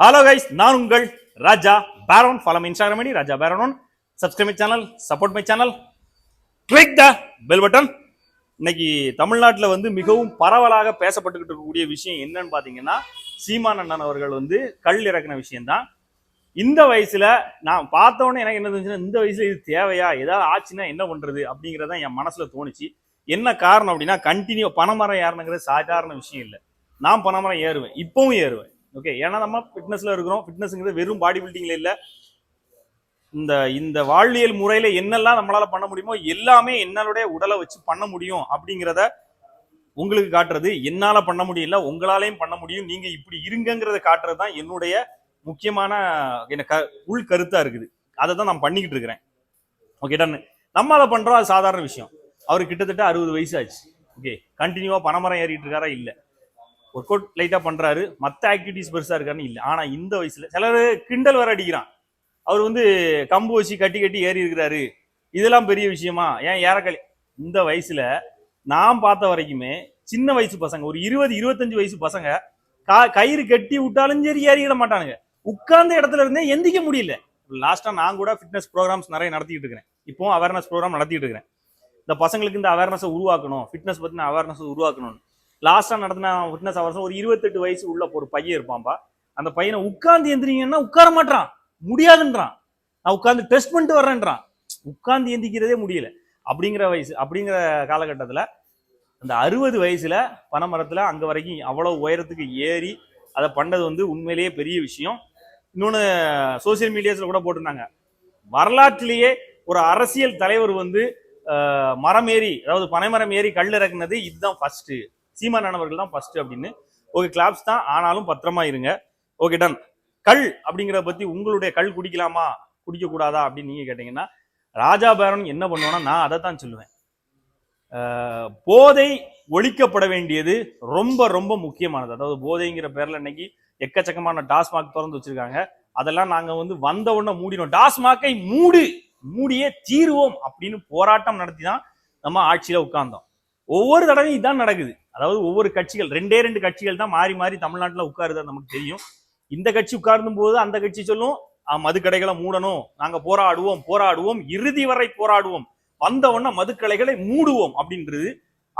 Hello guys நான் உங்கள் Raja Peron follow Instagram ID Raja Peron subscribe my channel support my channel click the bell button இன்னைக்கு தமிழ்நாட்டில் வந்து மிகவும் பரவலாக பேசப்பட்டுக்கிட்டு இருக்கக்கூடிய விஷயம் என்னன்னு பார்த்தீங்கன்னா சீமான் அண்ணன் அவர்கள் வந்து கல் இறக்குன விஷயம்தான். இந்த வயசில் நான் பார்த்தோன்னே எனக்கு என்ன தோணுச்சுன்னா இந்த வயசில் இது தேவையா? ஏதாவது ஆச்சுன்னா என்ன பண்ணுறது அப்படிங்கறத என் மனசில் தோணுச்சு. என்ன காரணம் அப்படின்னா கண்டினியூ பணமரம் ஏறணுங்கிறது சாதாரண விஷயம் இல்லை. நான் பணமரம் ஏறுவேன் இப்போவும் ஏறுவேன். ஓகே ஏன்னா நம்ம ஃபிட்னஸில் இருக்கிறோம். ஃபிட்னஸ்ங்கிறது வெறும் பாடி பில்டிங்கில் இல்லை. இந்த இந்த வாழ்வியல் முறையில் என்னெல்லாம் நம்மளால் பண்ண முடியுமோ எல்லாமே என்னளுடைய உடலை வச்சு பண்ண முடியும் அப்படிங்கிறத உங்களுக்கு காட்டுறது. என்னால் பண்ண முடியல உங்களாலையும் பண்ண முடியும். நீங்கள் இப்படி இருங்கங்கிறத காட்டுறது தான் என்னுடைய முக்கியமான என்ன க உள் கருத்தாக இருக்குது. அதை தான் நான் பண்ணிக்கிட்டு இருக்கிறேன். ஓகே டன் நம்ம அதை அது சாதாரண விஷயம். அவர் கிட்டத்தட்ட அறுபது வயசு ஆச்சு. ஓகே கண்டினியூவாக பணமரம் ஏறிட்டு இருக்காரா? இல்லை. ஒர்க் அவுட் லைட்டாக பண்றாரு. மற்ற ஆக்டிவிட்டிஸ் பெருசாக இருக்காருன்னு இல்லை. ஆனால் இந்த வயசுல சிலர் கிண்டல் வேற அடிக்கிறான். அவர் வந்து கம்பு வச்சு கட்டி கட்டி ஏறி இருக்கிறாரு. இதெல்லாம் பெரிய விஷயமா? ஏன் ஏறக்கலி? இந்த வயசுல நான் பார்த்த வரைக்குமே சின்ன வயசு பசங்க ஒரு இருபது இருபத்தஞ்சு வயசு பசங்க கா- கயிறு கட்டி விட்டாலும் சரி ஏறிக்கிட மாட்டானுங்க. உட்கார்ந்த இடத்துல இருந்தே எந்திக்க முடியல. லாஸ்ட்டாக நான் கூட ஃபிட்னஸ் ப்ரோக்ராம்ஸ் நிறைய நடத்திட்டு இருக்கிறேன். இப்போ அவேர்னஸ் ப்ரோக்ராம் நடத்திட்டு இருக்கிறேன். இந்த பசங்களுக்கு இந்த அவேர்னஸை உருவாக்கணும். ஃபிட்னஸ் பற்றின அவேர்னஸ் உருவாக்கணும் லாஸ்டா நடத்தின ஃபிட்னஸ் அவர்ஸ் ஒரு இருபத்தெட்டு வயசு உள்ள ஒரு பையன் இருப்பான்பா அந்த பையனை உட்காந்து எந்திரிங்கன்னா உட்கார மாட்டான் முடியாதுன்றான். நான் உட்காந்து டெஸ்ட் பண்ணிட்டு வர்றேன்றான். உட்காந்து எந்திக்கிறதே முடியல. அப்படிங்கிற வயசு அப்படிங்கிற காலகட்டத்தில் அந்த அறுபது வயசுல பனைமரத்தில் அங்கே வரைக்கும் அவ்வளோ உயரத்துக்கு ஏறி அதை பண்ணது வந்து உண்மையிலேயே பெரிய விஷயம். இன்னொன்று சோசியல் மீடியாஸில் கூட போட்டிருந்தாங்க. வரலாற்றிலேயே ஒரு அரசியல் தலைவர் வந்து மரம் ஏறி அதாவது பனைமரம் ஏறி கல் இறக்குனது இதுதான் ஃபஸ்ட்டு சீமான் அவர்கள் தான் ஃபர்ஸ்ட் அப்படின்னு. ஓகே கிளாப்ஸ் தான். ஆனாலும் பத்திரமா இருங்க. ஓகே டன் கல் அப்படிங்கிறத பத்தி உங்களுடைய கல் குடிக்கலாமா? குடிக்க கூடாதா அப்படின்னு நீங்க கேட்டீங்கன்னா ராஜா பேரன் என்ன பண்ணுவானா நான் அதை தான் சொல்லுவேன் போதை ஒழிக்கப்பட வேண்டியது ரொம்ப ரொம்ப முக்கியமானது. அதாவது போதைங்கிற பேர்ல இன்னைக்கு எக்கச்சக்கமான டாஸ்மாக் திறந்து வச்சிருக்காங்க. அதெல்லாம் நாங்க வந்து வந்த உடனே மூடினோம் டாஸ்மாக்கை மூடு மூடியே தீருவோம் அப்படின்னு போராட்டம் நடத்தி தான் நம்ம ஆட்சியில உட்கார்ந்தோம். ஒவ்வொரு தடவையும் இதுதான் நடக்குது. அதாவது ஒவ்வொரு கட்சிகள் ரெண்டே ரெண்டு கட்சிகள் தான் மாறி மாறி தமிழ்நாட்டில் உட்காருதான் நமக்கு தெரியும். இந்த கட்சி உட்கார்ந்தும் போது அந்த கட்சி சொல்லும் மதுக்கடைகளை மூடணும். நாங்க போராடுவோம் போராடுவோம். இறுதி வரை போராடுவோம். வந்த உடனே மதுக்கடைகளை மூடுவோம். அப்படின்றது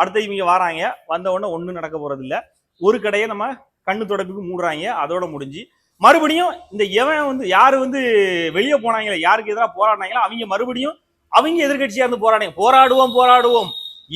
அடுத்து இவங்க வராங்க. வந்த உடனே ஒன்றும் நடக்க போறது இல்லை ஒரு கடையை நம்ம கண்ணு தொடப்புக்கு மூடுறாங்க. அதோட முடிஞ்சு. மறுபடியும் இந்த எவன் வந்து யாரு வந்து வெளியே போனாங்களே யாருக்கு எதிராக போராடினாங்களோ அவங்க மறுபடியும் அவங்க எதிர்கட்சியாக இருந்து போராடிங்க. போராடுவோம் போராடுவோம்.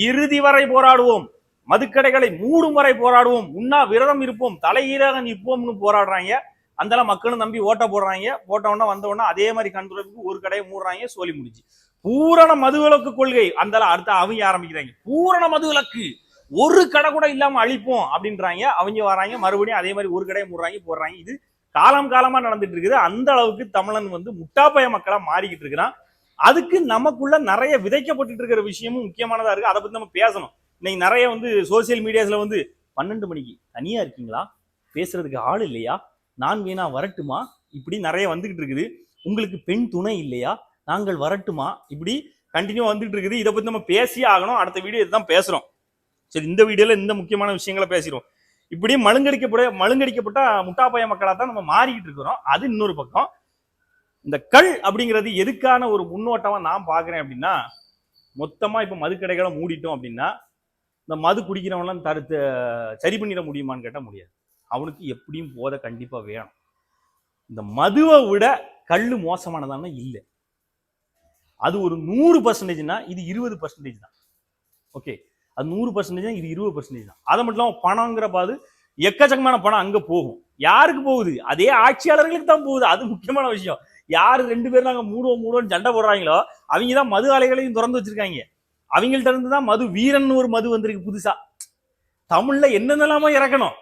இறுதி வரை போராடுவோம். மதுக்கடைகளை மூடும் வரை போராடுவோம். உண்ணா விரதம் இருப்போம். தலையீராக நிற்போம்னு போராடுறாங்க. அந்தெல்லாம் மக்களும் நம்பி ஓட்ட போடுறாங்க. போட்ட உடனே வந்த உடனே அதே மாதிரி கண்துறப்புக்கு ஒரு கடையை மூடுறாங்க சோழி முடிச்சு பூரண மதுவிலக்கு கொள்கை. அந்த அடுத்த அவங்க ஆரம்பிக்கிறாங்க. பூரண மதுவிலக்கு ஒரு கடை கூட இல்லாம அழிப்போம் அப்படின்றாங்க. அவங்க வராங்க. மறுபடியும் அதே மாதிரி ஒரு கடையை மூடுறாங்க போடுறாங்க. இது காலம் காலமா நடந்துட்டு இருக்குது. அந்த அளவுக்கு தமிழன் வந்து முட்டாப்பய மக்களா மாறிக்கிட்டு இருக்கிறான். அதுக்கு நமக்குள்ள நிறைய விதைக்கப்பட்டு இருக்கிற விஷயமும் முக்கியமானதா இருக்கு. அதை பத்தி நம்ம பேசணும். இன்னைக்கு நிறைய வந்து சோசியல் மீடியாஸ்ல வந்து பன்னெண்டு மணிக்கு தனியா இருக்கீங்களா? பேசுறதுக்கு ஆள் இல்லையா? நான் வேணா வரட்டுமா? இப்படி நிறைய வந்துகிட்டு இருக்குது. உங்களுக்கு பெண் துணை இல்லையா? நாங்கள் வரட்டுமா? இப்படி கண்டினியூ வந்துட்டு இருக்குது. இதை பத்தி நம்ம பேசியே ஆகணும். அடுத்த வீடியோ இதுதான் பேசுறோம். சரி இந்த வீடியோல இந்த முக்கியமான விஷயங்களை பேசிடுவோம். இப்படி மழுங்கடிக்கப்பட மழுங்கடிக்கப்பட்ட முட்டாப்பய மக்களாக தான் நம்ம மாறிக்கிட்டு இருக்கிறோம். அது இன்னொரு பக்கம். இந்த கல் அப்படிங்கிறது எதுக்கான ஒரு முன்னோட்டமாக நான் பார்க்குறேன் அப்படின்னா மொத்தமாக இப்போ மதுக்கடைகளை மூடிட்டோம் அப்படின்னா இந்த மது குடிக்கிறவங்களாம் தடுத்து சரி பண்ணிட முடியுமான்னு கேட்டால் முடியாது. அவனுக்கு எப்படியும் போதை கண்டிப்பாக வேணும். இந்த மதுவை விட கல் மோசமானதானா இல்லை. அது ஒரு நூறு பர்சன்டேஜ்னா இது இருபது பர்சன்டேஜ் தான். ஓகே அது நூறு பர்சன்டேஜ் தான் இது இருபது பர்சன்டேஜ் தான். அதை மட்டும் இல்லாமல் பணங்கிற பாது எக்கச்சக்கமான பணம் அங்கே போகும். யாருக்கு போகுது? அதே ஆட்சியாளர்களுக்கு தான் போகுது. அது முக்கியமான விஷயம். யார் ரெண்டு பேரும் நாங்கள் மூடுவோம் மூடுவோம் சண்டை போடுறாங்களோ அவங்க தான் மது ஆலைகளையும் திறந்து வச்சிருக்காங்க. அவங்கள்ட்ட இருந்து தான் மது வீரன் ஒரு மது வந்திருக்கு புதுசா. தமிழ்ல என்னென்னலாமோ இறக்கணும்.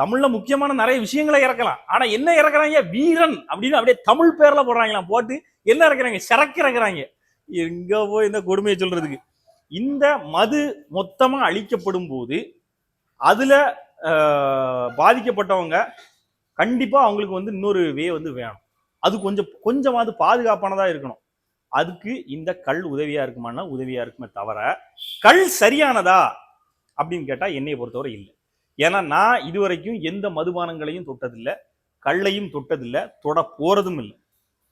தமிழ்ல முக்கியமான நிறைய விஷயங்களை இறக்கலாம். ஆனா என்ன இறக்குறாங்க? வீரன் அப்படின்னு அப்படியே தமிழ் பேர்ல போடுறாங்களாம். போட்டு என்ன இறக்குறாங்க? சரக்கு இறக்குறாங்க. எங்க போய் இந்த கொடுமையை சொல்றதுக்கு? இந்த மது மொத்தமா அழிக்கப்படும் போது அதுல பாதிக்கப்பட்டவங்க கண்டிப்பா அவங்களுக்கு வந்து இன்னொரு வே வந்து வேணும். அது கொஞ்சம் கொஞ்சமாவது பாதுகாப்பானதா இருக்கணும். அதுக்கு இந்த கல் உதவியாக இருக்குமானா உதவியாக இருக்குமே தவிர கல் சரியானதா அப்படின்னு கேட்டால் என்னையை பொறுத்தவரை இல்லை. ஏன்னா நான் இதுவரைக்கும் எந்த மதுபானங்களையும் தொட்டதில்லை கல்லையும் தொட்டதில்லை தொட போகிறதும் இல்லை.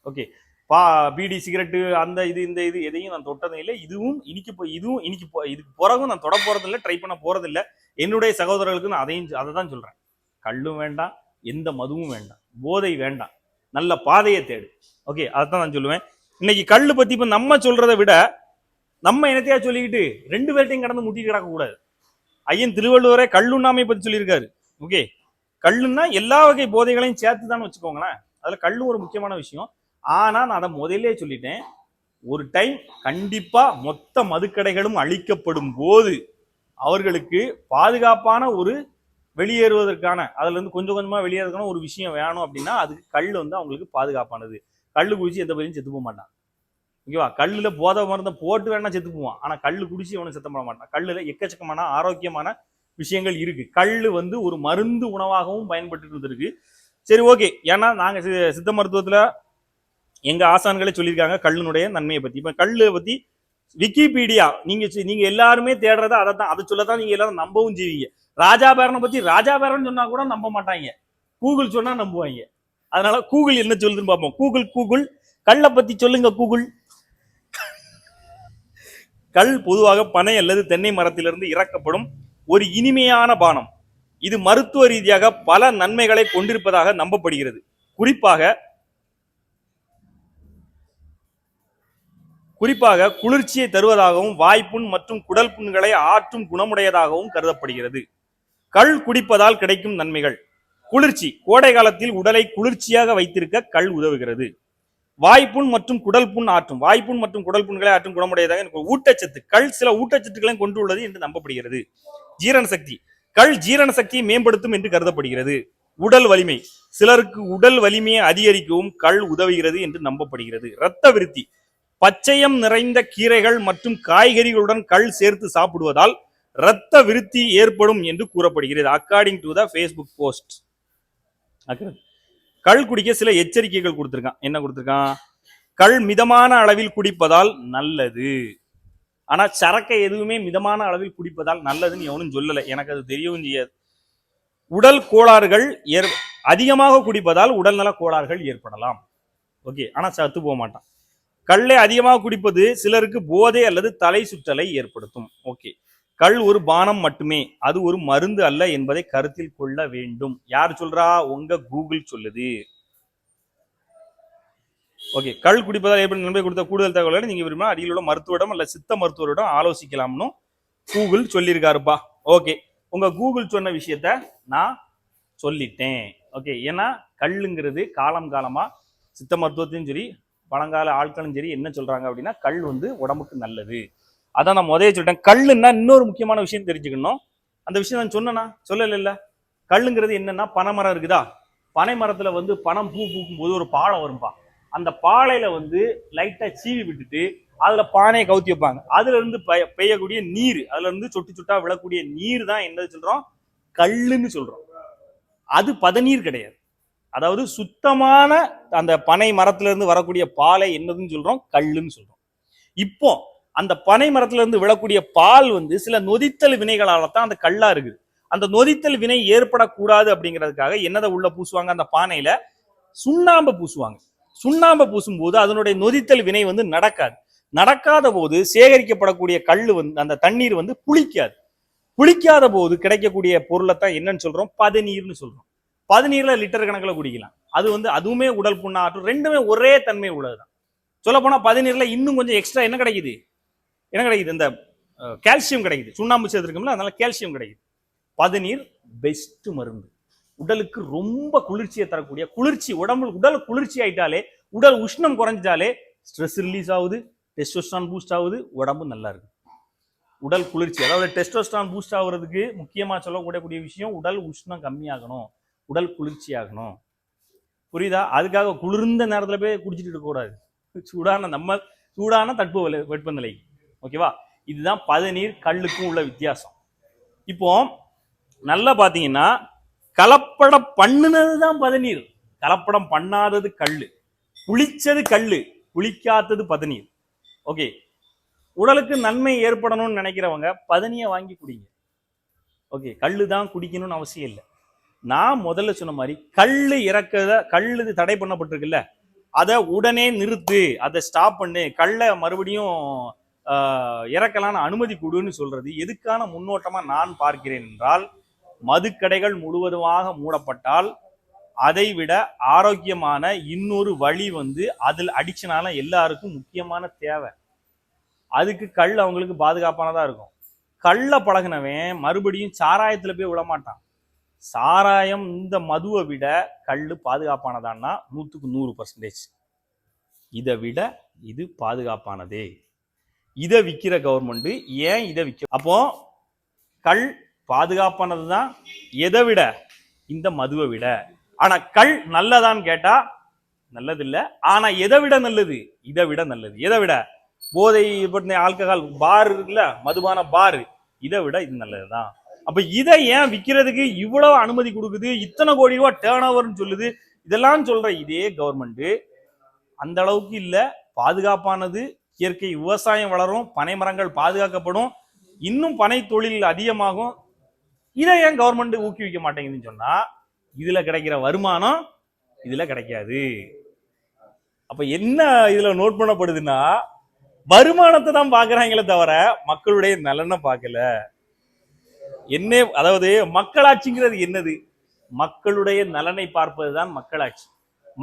ஓகே. பா பீடி சிகரெட்டு அந்த இது இந்த இது எதையும் நான் தொட்டதும் இல்லை. இதுவும் இனிக்கு போ இதுவும் இனிக்கு போ இதுக்கு பிறகும் நான் தொட போறதில்லை ட்ரை பண்ண போகிறதில்ல என்னுடைய சகோதரர்களுக்கு நான் அதையும் அதை தான் சொல்கிறேன் கல்லும் வேண்டாம் எந்த மதுவும் வேண்டாம். போதை வேண்டாம். நல்ல பாதையை தேடு. ஓகே அதை தான் நான் சொல்லுவேன். இன்னைக்கு கல் பத்தி இப்ப நம்ம சொல்றதை விட நம்ம என்னத்தையா சொல்லிக்கிட்டு ரெண்டு பேர்ட்டையும் கடந்து முட்டிட்டு கிடக்க கூடாது. ஐயன் திருவள்ளுவரே கல்லுண்ணாமை பத்தி சொல்லியிருக்காரு. ஓகே? கல்லுன்னா எல்லா வகை போதைகளையும் சேர்த்து தான் வச்சுக்கோங்களேன். அதுல கல்லு ஒரு முக்கியமான விஷயம். ஆனா நான் அதை முதல்லே சொல்லிட்டேன். ஒரு டைம் கண்டிப்பா மொத்த மதுக்கடைகளும் அழிக்கப்படும் போது அவர்களுக்கு பாதுகாப்பான ஒரு வெளியேறுவதற்கான அதுல இருந்து கொஞ்சம் கொஞ்சமா வெளியேறதுக்கான ஒரு விஷயம் வேணும் அப்படின்னா அதுக்கு கல் வந்து அவங்களுக்கு பாதுகாப்பானது. கல் குடிச்சு எந்த பையனும் செத்து போக மாட்டான். ஓகேவா? கல்லில் போதை மருந்தை போட்டு வேணா செத்து போவான். ஆனால் கல் குடிச்சு அவனும் செத்த போட மாட்டான். கல்லில் எக்கச்சக்கமான ஆரோக்கியமான விஷயங்கள் இருக்கு. கல் வந்து ஒரு மருந்து உணவாகவும் பயன்பட்டு இருந்திருக்கு சரி ஓகே. ஏன்னா நாங்கள் சித்த மருத்துவத்தில் எங்கள் ஆசான்களே சொல்லியிருக்காங்க கல்லுனுடைய நன்மையை பற்றி இப்போ கல்லு பற்றி விக்கிபீடியா நீங்கள் நீங்கள் எல்லாருமே தேடுறத அதை தான் அதை சொல்லதான் நீங்கள் எல்லாரும் நம்பவும் செய்வீங்க. ராஜா பேரனை பற்றி ராஜா பேரன் சொன்னால் கூட நம்ப மாட்டாங்க. கூகுள் சொன்னால் நம்புவாங்க. அதனால கூகுள் என்ன சொல்லுதுன்னு பார்ப்போம். Google Google. கல்லை பத்தி சொல்லுங்க கூகுள். கல் பொதுவாக பனை அல்லது தென்னை மரத்திலிருந்து இறக்கப்படும் ஒரு இனிமையான பானம். இது மருத்துவ ரீதியாக பல நன்மைகளை கொண்டிருப்பதாக நம்பப்படுகிறது. குறிப்பாக குறிப்பாக குளிர்ச்சியை தருவதாகவும் வாய்ப்புண் மற்றும் குடல் புண்களை ஆற்றும் குணமுடையதாகவும் கருதப்படுகிறது. கள் குடிப்பதால் கிடைக்கும் நன்மைகள். குளிர்ச்சி. கோடை காலத்தில் உடலை குளிர்ச்சியாக வைத்திருக்க கல் உதவுகிறது. வாய்ப்புண் மற்றும் குடல் புண் ஆற்றும். வாய்ப்புண் மற்றும் குடல் புண்களை ஆற்றும் குணமுடையதாக ஊட்டச்சத்து கள் சில ஊட்டச்சத்துக்களையும் கொண்டுள்ளது என்று நம்பப்படுகிறது. ஜீரண சக்தி. கள் ஜீரண சக்தியை மேம்படுத்தும் என்று கருதப்படுகிறது. உடல் வலிமை. சிலருக்கு உடல் வலிமையை அதிகரிக்கவும் கல் உதவுகிறது என்று நம்பப்படுகிறது. இரத்த விருத்தி. பச்சையம் நிறைந்த கீரைகள் மற்றும் காய்கறிகளுடன் கள் சேர்த்து சாப்பிடுவதால் இரத்த விருத்தி ஏற்படும் என்று கூறப்படுகிறது. According to the Facebook post கள் குடிக்க சில எச்சரிக்கைகள் கொடுத்துருக்கான். என்ன கொடுத்துருக்கான்? கள் மிதமான அளவில் குடிப்பதால் நல்லது. ஆனால் சரக்கை எதுவுமே மிதமான அளவில் குடிப்பதால் நல்லதுன்னு எவனும் சொல்லலை. எனக்கு அது தெரியவும் செய்யாது. உடல் கோளாறுகள் ஏற் அதிகமாக குடிப்பதால் உடல்நல கோளாறுகள் ஏற்படலாம். ஓகே. ஆனால் சத்து போக மாட்டான். கல்லை அதிகமாக குடிப்பது சிலருக்கு போதை அல்லது தலை சுற்றலை ஏற்படுத்தும். ஓகே. கல் ஒரு பானம் மட்டுமே அது ஒரு மருந்து அல்ல என்பதை கருத்தில் கொள்ள வேண்டும். யார் சொல்றா? உங்க கூகுள் சொல்லுது. ஓகே கல் குடிப்பதால் ஏற்படும் நன்மை கொடுத்த கூடுதல் தகவல்களை நீங்க விரும்பினா அடியில் உள்ள மருத்துவரிடம் அல்ல சித்த மருத்துவரிடம் ஆலோசிக்கலாம்னு கூகுள் சொல்லியிருக்காருப்பா. ஓகே உங்க கூகுள் சொன்ன விஷயத்த நான் சொல்லிட்டேன். ஓகே ஏன்னா கல்லுங்கிறது காலம் காலமா சித்த மருத்துவத்தையும் சரி பழங்கால ஆட்களும் சரி என்ன சொல்றாங்க அப்படின்னா கல் வந்து உடம்புக்கு நல்லது. அதான் நான் முதல்ல சொல்லிட்டேன். கல்லுன்னா இன்னொரு முக்கியமான விஷயம் தெரிஞ்சுக்கணும். அந்த விஷயம் நான் சொன்னேனா? சொல்லல இல்ல கல்லுங்கிறது என்னன்னா பனைமரம் இருக்குதா? பனை மரத்துல வந்து பணம் பூ பூக்கும் போது ஒரு பாலை வரும்பா. அந்த பாலையில வந்து லைட்டா சீவி விட்டுட்டு அதுல பானையை கவுத்தி வைப்பாங்க. அதுல இருந்து பெய்யக்கூடிய நீர் அதுல இருந்து சொட்டு சொட்டா விழக்கூடிய நீர் தான் என்னது சொல்றோம்? கல்லுன்னு சொல்றோம். அது பதநீர் கிடையாது. அதாவது சுத்தமான அந்த பனை மரத்துல இருந்து வரக்கூடிய பாலை என்னதுன்னு சொல்றோம்? கல்லுன்னு சொல்றோம். இப்போ அந்த பனை மரத்துல இருந்து விழக்கூடிய பால் வந்து சில நொதித்தல் வினைகளால தான் அந்த கல்லா இருக்குது. அந்த நொதித்தல் வினை ஏற்படக்கூடாது அப்படிங்கிறதுக்காக என்னதை உள்ள பூசுவாங்க? அந்த பானையில சுண்ணாம்பு பூசுவாங்க. சுண்ணாம்பை பூசும்போது அதனுடைய நொதித்தல் வினை வந்து நடக்காது. நடக்காத போது சேகரிக்கப்படக்கூடிய கல் வந்து அந்த தண்ணீர் வந்து புளிக்காது. புளிக்காத போது கிடைக்கக்கூடிய பொருளை தான் என்னன்னு சொல்றோம்? பதநீர்னு சொல்றோம். பதநீர்ல லிட்டர் கணக்கில் குடிக்கலாம். அது வந்து அதுவுமே உடல் புண்ணாற்றும் ரெண்டுமே ஒரே தன்மை உள்ளதுதான். சொல்ல போனா பதநீர்ல இன்னும் கொஞ்சம் எக்ஸ்ட்ரா என்ன கிடைக்குது? என்ன கிடைக்குது? இந்த கால்சியம் கிடைக்குது. சுண்ணாம்பு சேர்த்துருக்கோம்ல அதனால கால்சியம் கிடைக்குது. பதநீர் பெஸ்ட் மருந்து. உடலுக்கு ரொம்ப குளிர்ச்சியை தரக்கூடிய குளிர்ச்சி உடம்பு உடல் குளிர்ச்சி ஆயிட்டாலே உடல் உஷ்ணம் குறைஞ்சிட்டாலே ஸ்ட்ரெஸ் ரிலீஸ் ஆகுது டெஸ்டோஸ்டான் பூஸ்ட் ஆகுது உடம்பு நல்லா இருக்கு. உடல் குளிர்ச்சி அதாவது டெஸ்டோஸ்டான் பூஸ்ட் ஆகுறதுக்கு முக்கியமாக சொல்லக்கூடிய விஷயம் உடல் உஷ்ணம் கம்மியாகணும் உடல் குளிர்ச்சி ஆகணும். புரியுதா? அதுக்காக குளிர்ந்த நேரத்தில் போய் குடிச்சிட்டு இருக்கக்கூடாது சூடான நம்ம சூடான தட்ப வெப்பநிலை. ஓகேவா? இதுதான் பதநீர் கல்லுக்கும் உள்ள வித்தியாசம். இப்போ நல்லா பார்த்தீங்கன்னா கலப்படம் பண்ணுனது தான் பதநீர். கலப்படம் பண்ணாதது கல் புளிச்சது கல் புளிக்காதது பதநீர். ஓகே. உடலுக்கு நன்மை ஏற்படணும்னு நினைக்கிறவங்க பதனியை வாங்கி குடிங்க. ஓகே கல் தான் குடிக்கணும்னு அவசியம் இல்லை. நான் முதல்ல சொன்ன மாதிரி கல்லு இறக்கத இது தடை பண்ணப்பட்டிருக்குல்ல அதை உடனே நிறுத்து அதை ஸ்டாப் பண்ணு. கல்லை மறுபடியும் இறக்கலான அனுமதி கொடுன்னு சொல்றது. எதுக்கான முன்னோட்டமா நான் பார்க்கிறேன் என்றால் மதுக்கடைகள் முழுவதுமாக மூடப்பட்டால் அதை விட ஆரோக்கியமான இன்னொரு வழி வந்து அதில் அடிக்ஷனால எல்லாருக்கும் முக்கியமான தேவை. அதுக்கு கல் அவங்களுக்கு பாதுகாப்பானதா இருக்கும். கல்ல பழகுனவன் மறுபடியும் சாராயத்துல போய் விட மாட்டான் சாராயம் இந்த மதுவை விட கல் பாதுகாப்பானதான்னா நூற்றுக்கு நூறு பர்சன்டேஜ் இதை விட இது பாதுகாப்பானதே. இதை விற்கிற கவர்மெண்ட்டு ஏன் இதை விற்க அப்போ கல் பாதுகாப்பானது தான் எதை விட? இந்த மதுவை விட. ஆனால் கல் நல்லதான்னு கேட்டால் நல்லதில்லை. ஆனால் எதை விட நல்லது? இதை விட நல்லது. எதை விட? போதை பட்டின ஆல்கஹால் பார் இருக்குல்ல மதுபான பார். இதை விட இது நல்லது தான் அப்போ இதை ஏன் விற்கிறதுக்கு இவ்வளோ அனுமதி கொடுக்குது? இத்தனை கோடி ரூபா டேர்ன் ஓவர்னு சொல்லுது. இதெல்லாம் சொல்கிற இதே கவர்மெண்ட்டு அந்த அளவுக்கு இல்லை. பாதுகாப்பானது இயற்கை விவசாயம் வளரும் பனை மரங்கள் பாதுகாக்கப்படும் இன்னும் பனை தொழில் அதிகமாகும். இதை ஏன் கவர்மெண்ட் ஊக்குவிக்க மாட்டேங்குதுன்னு சொன்னா இதுல கிடைக்கிற வருமானம் இதுல கிடைக்காது. அப்ப என்ன இதுல நோட் பண்ணப்படுதுன்னா வருமானத்தை தான் பாக்குறாங்களே தவிர மக்களுடைய நலனை பார்க்கல. என்ன அதாவது மக்களாட்சிங்கிறது என்னது? மக்களுடைய நலனை பார்ப்பது தான் மக்களாட்சி.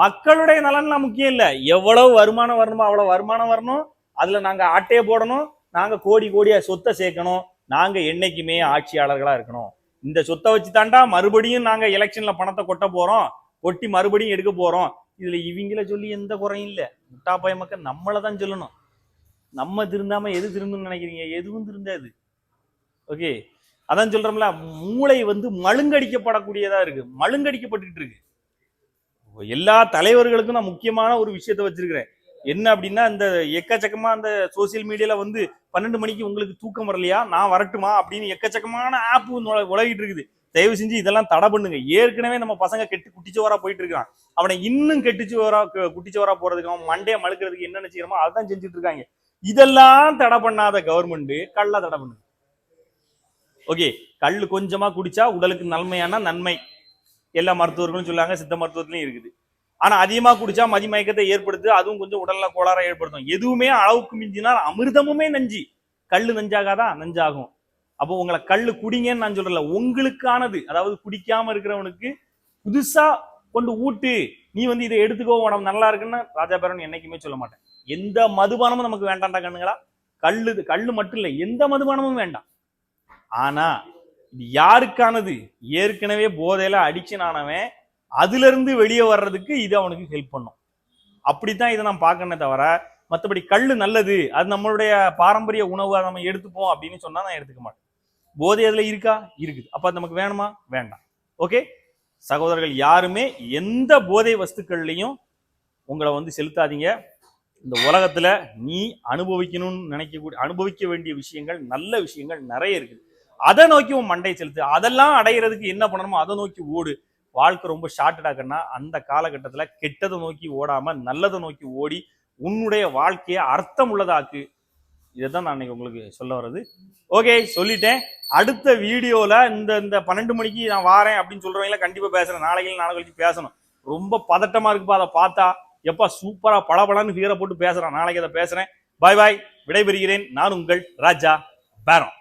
மக்களுடைய நலன்லாம் முக்கியம் இல்லை. எவ்வளவு வருமானம் வரணுமோ அவ்வளவு வருமானம் வரணும். அதில் நாங்கள் ஆட்டையை போடணும் நாங்கள் கோடி கோடியாக சொத்தை சேர்க்கணும் நாங்கள் என்னைக்குமே ஆட்சியாளர்களாக இருக்கணும். இந்த சொத்தை வச்சு தாண்டா மறுபடியும் நாங்கள் எலெக்ஷனில் பணத்தை கொட்ட போகிறோம் கொட்டி மறுபடியும் எடுக்க போகிறோம் இதில் இவங்கள சொல்லி எந்த குறையும் இல்லை. முட்டா மக்கள் நம்மளை தான் சொல்லணும். நம்ம திருந்தாமல் எது திருந்தும்னு நினைக்கிறீங்க? எதுவும் திருந்தாது. ஓகே? அதான் சொல்றோம்ல மூளை வந்து மழுங்கடிக்கப்படக்கூடியதாக இருக்கு. மழுங்கடிக்கப்பட்டுட்டு இருக்கு. எல்லா தலைவர்களுக்கும் நான் முக்கியமான ஒரு விஷயத்த வச்சிருக்கிறேன். என்ன அப்படின்னா இந்த எக்கச்சக்கமா அந்த சோசியல் மீடியால வந்து பன்னெண்டு மணிக்கு உங்களுக்கு தூக்கம் வரலையா? நான் வரட்டுமா? அப்படின்னு எக்கச்சக்கமான ஆப் உலகிட்டு இருக்குது. தயவு செஞ்சு இதெல்லாம் தடை பண்ணுங்க. ஏற்கனவே நம்ம பசங்க கெட்டு குட்டிச்சோரா போயிட்டு இருக்கான். அவனை இன்னும் கெட்டுச்சோரா குட்டிச்சோரா போறதுக்கு அவன் மண்டையை மழுக்கிறதுக்கு என்ன செய்யணுமோ அதான் செஞ்சுட்டு இருக்காங்க. இதெல்லாம் தடை பண்ணாத கவர்மெண்ட் கள்ள தடை பண்ணுங்க. ஓகே கல் கொஞ்சமா குடிச்சா உடலுக்கு நன்மையான நன்மை? எல்லா மருத்துவர்களும் சொல்லாங்க சித்த மருத்துவத்திலையும் இருக்குது. ஆனா அதிகமா குடிச்சா மதிமயக்கத்தை ஏற்படுத்து அதுவும் கொஞ்சம் உடல்ல கோளாறை ஏற்படுத்தும். எதுவுமே அளவுக்கு மிஞ்சினால் அமிர்தமுமே நஞ்சு. கல்லு நஞ்சாகாதா? நஞ்சாகும். அப்போ உங்களை கல்லு குடிங்கன்னு நான் சொல்றல உங்களுக்கானது. அதாவது குடிக்காம இருக்கிறவனுக்கு புதுசா கொண்டு ஊட்டு. நீ வந்து இதை எடுத்துக்கோ உடம்பு நல்லா இருக்குன்னு ராஜா பேரன் என்னைக்குமே சொல்ல மாட்டேன். எந்த மதுபானமும் நமக்கு வேண்டாம்டா கண்ணுங்களா. கல்லு கல்லு மட்டும் இல்லை எந்த மதுபானமும் வேண்டாம். ஆனா இது யாருக்கானது? ஏற்கனவே போதையில அடிக்ஷன் ஆனவன் அதுலேருந்து வெளியே வர்றதுக்கு இது அவனுக்கு ஹெல்ப் பண்ணும். அப்படித்தான் இதை நான் பார்க்கணே தவிர மற்றபடி கல் நல்லது அது நம்மளுடைய பாரம்பரிய உணவு அதை நம்ம எடுத்துப்போம் அப்படின்னு சொன்னால் நான் எடுத்துக்க மாட்டேன். போதை அதில் இருக்கா? இருக்குது. அப்போ நமக்கு வேணுமா? வேண்டாம். ஓகே சகோதரர்கள் யாருமே எந்த போதை வஸ்துக்கள்லையும் உங்களை வந்து செலுத்தாதீங்க. இந்த உலகத்தில் நீ அனுபவிக்கணும்னு நினைக்கக்கூடிய அனுபவிக்க வேண்டிய விஷயங்கள் நல்ல விஷயங்கள் நிறைய இருக்குது. அதை நோக்கி உன் மண்டையை செலுத்து. அதெல்லாம் அடையிறதுக்கு என்ன பண்ணணுமோ அதை நோக்கி ஓடு. வாழ்க்கை ரொம்ப ஷார்ட்டடாக்குன்னா அந்த காலகட்டத்தில் கெட்டதை நோக்கி ஓடாமல் நல்லதை நோக்கி ஓடி உன்னுடைய வாழ்க்கையை அர்த்தம் உள்ளதாக்கு இதைதான் நான் இன்னைக்கு உங்களுக்கு சொல்ல வர்றது. ஓகே சொல்லிட்டேன். அடுத்த வீடியோவில் இந்த இந்த பன்னெண்டு மணிக்கு நான் வாரேன் அப்படின்னு சொல்றவங்கள கண்டிப்பாக பேசுகிறேன் நாளைக்கு நாளை கழிச்சு பேசணும். ரொம்ப பதட்டமாக இருக்குப்பா அதை பார்த்தா. எப்பா சூப்பராக பளபளன்னு ஃபீரை போட்டு பேசுகிறேன் நாளைக்கு அதை பேசுகிறேன் பாய் பாய் விடைபெறுகிறேன். நான் உங்கள் ராஜா பேரம்.